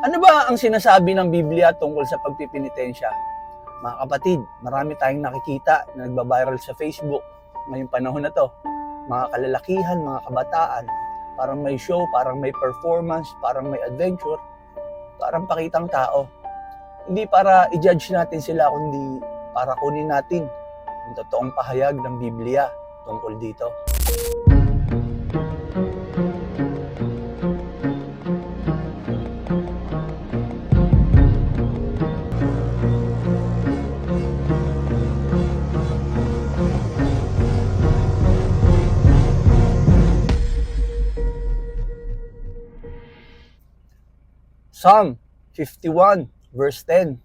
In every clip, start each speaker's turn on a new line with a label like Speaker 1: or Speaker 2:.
Speaker 1: Ano ba ang sinasabi ng Biblia tungkol sa pagpipinitensya? Mga kapatid, marami tayong nakikita na nagbabiral sa Facebook ngayong panahon na to. Mga kalalakihan, mga kabataan, parang may show, parang may performance, parang may adventure, parang pakitang tao. Hindi para i-judge natin sila, kundi para kunin natin ang totoong pahayag ng Biblia tungkol dito. Psalm 51 verse 10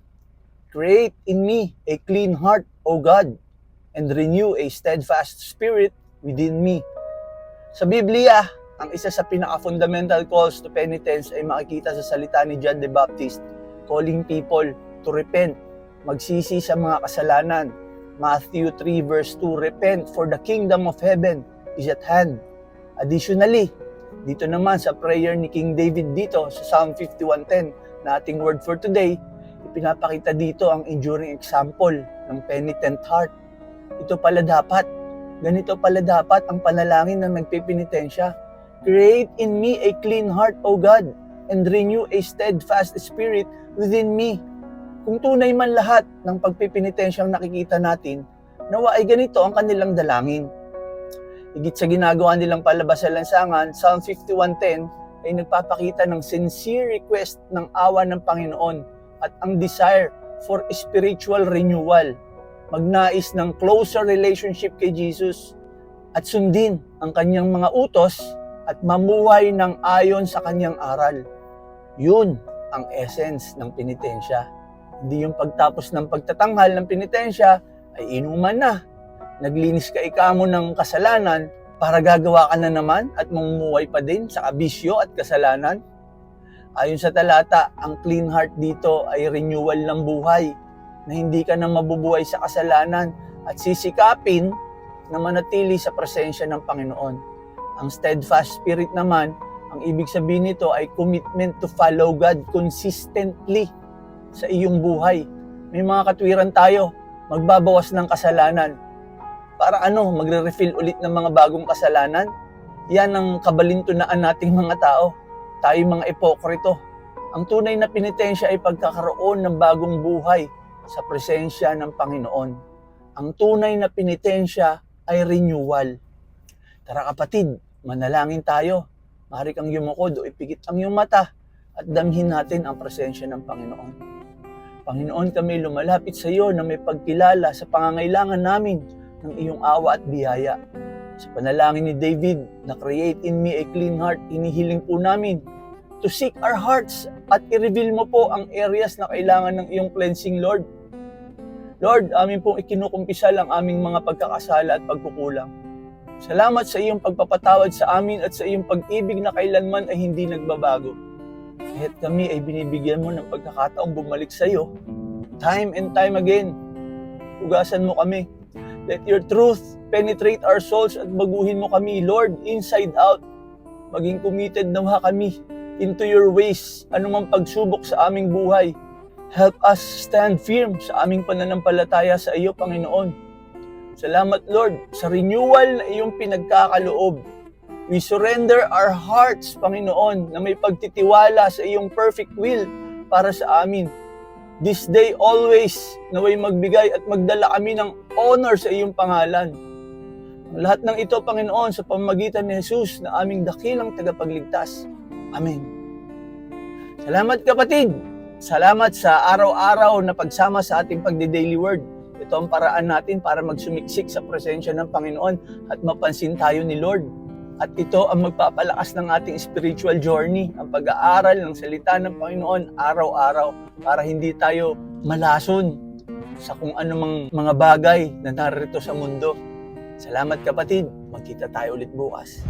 Speaker 1: Create in me a clean heart, O God, and renew a steadfast spirit within me. Sa Biblia, ang isa sa pinaka-fundamental calls to penitence ay makikita sa salita ni John the Baptist, calling people to repent, magsisi sa mga kasalanan. Matthew 3 verse 2, Repent for the kingdom of heaven is at hand. Additionally, dito naman sa prayer ni King David dito sa Psalm 51.10 na ating word for today, ipinapakita dito ang enduring example ng penitent heart. Ito pala dapat, ganito pala dapat ang panalangin ng nagpipinitensya. Create in me a clean heart, O God, and renew a steadfast spirit within me. Kung tunay man lahat ng pagpipinitensyang nakikita natin, nawa ay ganito ang kanilang dalangin. Higit sa ginagawa nilang palabas sa lansangan, Psalm 51.10 ay nagpapakita ng sincere request ng awa ng Panginoon at ang desire for spiritual renewal. Magnais ng closer relationship kay Jesus at sundin ang kanyang mga utos at mamuhay ng ayon sa kanyang aral. Yun ang essence ng penitensya. Hindi yung pagtapos ng pagtatanghal ng penitensya ay inuman na. Naglinis ka ikamo ng kasalanan para gagawa ka na naman at mamumuhay pa din sa kabisyo at kasalanan. Ayon sa talata, ang clean heart dito ay renewal ng buhay na hindi ka na mabubuhay sa kasalanan at sisikapin na manatili sa presensya ng Panginoon. Ang steadfast spirit naman, ang ibig sabihin nito ay commitment to follow God consistently sa iyong buhay. May mga katwiran tayo, magbabawas ng kasalanan. Para ano, magre-refill ulit ng mga bagong kasalanan? Yan ang kabalintunaan nating mga tao. Tayo mga epokrito. Ang tunay na penitensya ay pagkakaroon ng bagong buhay sa presensya ng Panginoon. Ang tunay na penitensya ay renewal. Tara kapatid, manalangin tayo. Maaari kang yumukod o ipikit ang iyong mata at damhin natin ang presensya ng Panginoon. Panginoon, kami lumalapit sa iyo na may pagkilala sa pangangailangan namin ng iyong awa at biyaya. Sa panalangin ni David na create in me a clean heart, inihiling po namin to seek our hearts at i-reveal mo po ang areas na kailangan ng iyong cleansing, Lord. Lord, amin pong ikinukumpisal ang aming mga pagkakasala at pagkukulang. Salamat sa iyong pagpapatawad sa amin at sa iyong pag-ibig na kailanman ay hindi nagbabago. Kahit kami ay binibigyan mo ng pagkakataong bumalik sa iyo, time and time again, ugasan mo kami. Let your truth penetrate our souls at baguhin mo kami, Lord, inside out. Maging committed nawa kami into your ways, anumang pagsubok sa aming buhay. Help us stand firm sa aming pananampalataya sa iyo, Panginoon. Salamat, Lord, sa renewal na iyong pinagkakaloob. We surrender our hearts, Panginoon, na may pagtitiwala sa iyong perfect will para sa amin. This day always, naway magbigay at magdala kami ng honor sa iyong pangalan. Ang lahat ng ito, Panginoon, sa pamamagitan ni Jesus na aming dakilang tagapagligtas. Amen. Salamat kapatid! Salamat sa araw-araw na pagsama sa ating pagde-daily word. Ito ang paraan natin para magsumiksik sa presensya ng Panginoon at mapansin tayo ni Lord. At ito ang magpapalakas ng ating spiritual journey, ang pag-aaral ng salita ng Panginoon araw-araw para hindi tayo malason sa kung anumang mga bagay na narito sa mundo. Salamat kapatid, magkita tayo ulit bukas.